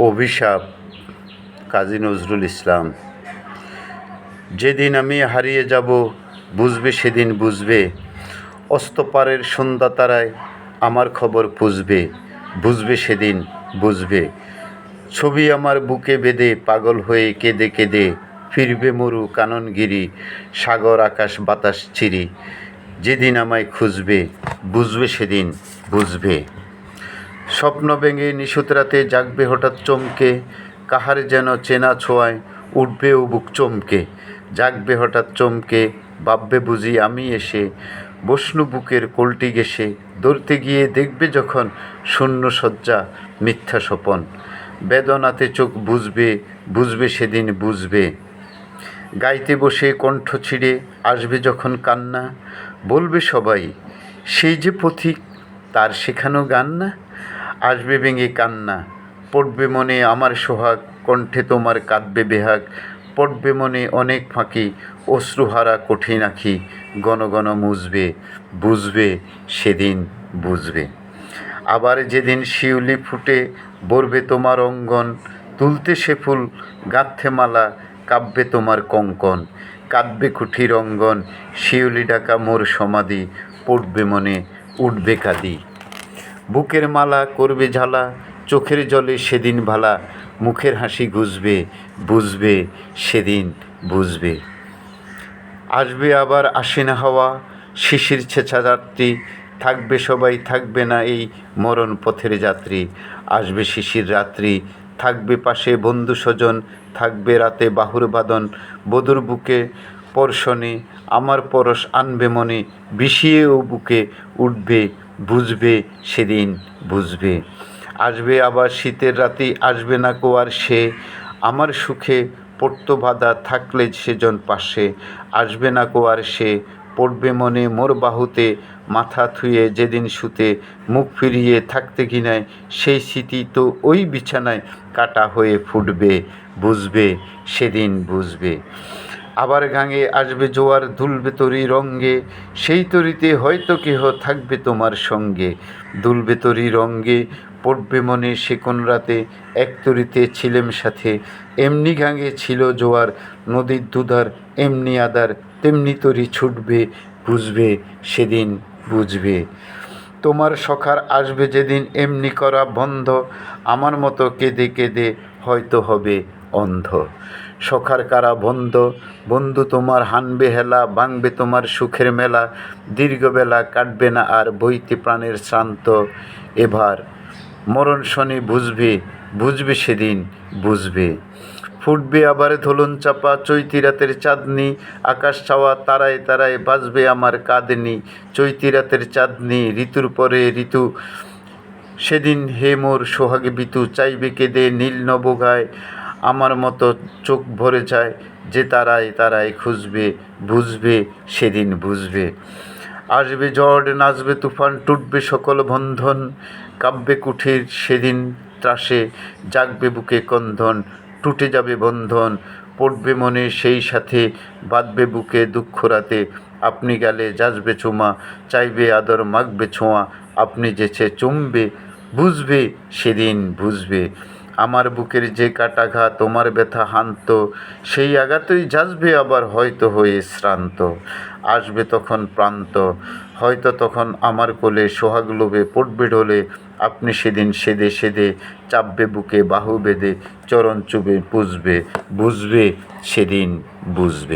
অভিশাপ, কাজী নজরুল ইসলাম। যেদিন আমি হারিয়ে যাব, বুঝবে সেদিন বুঝবে। অস্তপারের সন্ধ্যা তারায় আমার খবর পুষবে বুঝবে সেদিন বুঝবে। ছবি আমার বুকে বেঁধে পাগল হয়ে কেঁদে কেঁদে ফিরবে মরু কাননগিরি, সাগর আকাশ বাতাস চিরি যেদিন আমায় খুঁজবে, বুঝবে সেদিন বুঝবে। স্বপ্ন ভেঙে নিশুত রাতে জাগবে হঠাৎ চমকে, কাহার যেন চেনা ছোঁয়ায় উঠবে ও বুক চমকে। জাগবে হঠাৎ চমকে, ভাববে বুঝি আমি এসে, বসনু বুকের কোলটি গেসে দৌড়তে গিয়ে দেখবে যখন শূন্য শয্যা মিথ্যা স্বপন। বেদনাতে চোখ বুঝবে বুঝবে সেদিন বুঝবে। গাইতে বসে কণ্ঠ ছিঁড়ে, আসবে যখন কান্না, বলবে সবাই, সেই যে পথিক, তার শেখানো গান না? আসবে ভেঙে কান্না। পড়বে মনে আমার সোহাগ, কণ্ঠে তোমার কাঁদবে বেহাগ। পড়বে মনে অনেক ফাঁকি, অশ্রুহারা কঠিন আঁখি। গণ গণ মুজবে বুঝবে, সেদিন বুঝবে। আবার যেদিন শিউলি ফুটে বরবে তোমার অঙ্গন। তুলতে সে ফুল, গাঁথে মালা কাব্যে তোমার কঙ্কন। কাঁদবে কুঠির অঙ্গন, শিউলি ডাকা মোর সমাধি। পড়বে মনে, উঠবে কাঁদি। বুকের মালা করবে ঝালা, চোখের জলে সেদিন ভালা, মুখের হাসি ঘুষবে বুঝবে, সেদিন বুঝবে। আসবে আবার আশ্বিন হাওয়া, শিশির ছেঁচা যাত্রী থাকবে সবাই, থাকবে না এই মরণ পথের যাত্রী। আসবে শিশির রাত্রি, থাকবে পাশে বন্ধু স্বজন, থাকবে রাতে বাহুর বাদন, বধুর বুকে পরশনে, আমার পরশ আনবে মনে বিষিয়ে ও বুকে উঠবে বুঝবে সেদিন, বুঝবে। আসবে আবার শীতের রাতি, আসবে না কো আর সে। আমার সুখে পড়তো বাধা, থাকলে সেজন পাশে। আসবে না কো আর সে, পড়বে মনে মোর বাহুতে। মাথা থুয়ে যেদিন শুতে, মুখ ফিরিয়ে থাকতে কিনায় সেই স্মৃতি তো ওই বিছানায় কাটা হয়ে ফুটবে, বুঝবে, সেদিন বুঝবে। আবার গাঙে আসবে জোয়ার দুলবে তরি রঙ্গে সেই তরিতে হয়তো কেহ থাকবে তোমার সঙ্গে। দুলবে তরি রঙ্গে পড়বে মনে সে কোন রাতে। এক তরিতে ছিলেম সাথে, এমনি গাঙে ছিল জোয়ার। নদীর দুধার এমনি আদার, তেমনি তরি ছুটবে, বুঝবে, সেদিন বুঝবে। তোমার সখার আসবে যেদিন, এমনি করা বন্ধ। আমার মতো কেঁদে কেঁদে হয়তো হবে অন্ধ। সখার কারা বন্ধ? বন্ধু তোমার হানবে হেলা, ভাঙবে তোমার সুখের মেলা। দীর্ঘবেলা কাটবে না আর বইতে প্রাণের শ্রান্ত। এবার মরণ শনি বুঝবে বুঝবে সেদিন বুঝবে। ফুটবে আবার ধলুন চাপা, চৈতি রাতের চাঁদনি। আকাশ ছাওয়া তারায় তারায় বাজবে আমার কাঁদনি। চৈতি রাতের চাঁদনি, ঋতুর পরে ঋতু। সেদিন হে মোর সোহাগে বিতু, চাইবে কেঁদে নীল নবগায় আমার মতো চোখ ভরে যায় যে তারাই তারাই খুঁজবে, বুঝবে, সেদিন বুঝবে। আসবে ঝড়, নাচবে তুফান, টুটবে সকল বন্ধন কাব্যে কুঠির সেদিন ত্রাসে, জাগবে বুকে কন্ধন, টুটে যাবে বন্ধন, পড়বে মনে সেই সাথে, বাঁধবে বুকে দুঃখ রাতে, আপনি গেলে যাচবে চুমা, চাইবে আদর, মাখবে ছোঁয়া, আপনি যেছে চুমবে, বুঝবে, সেদিন বুঝবে। আমার বুকের যে কাটাঘা তোমার ব্যথা হান্ত, সেই আঘাতই যাসবে আবার হয়তো হয়ে শ্রান্ত। আসবে তখন প্রান্ত, হয়তো তখন আমার কোলে সোহাগ লোভে পড়বে ঢোলে, আপনি সেদিন সেদে সেদে চাপবে বুকে, বাহু বেঁধে, চরণ চুবে বুঝবে বুঝবে, সেদিন বুঝবে।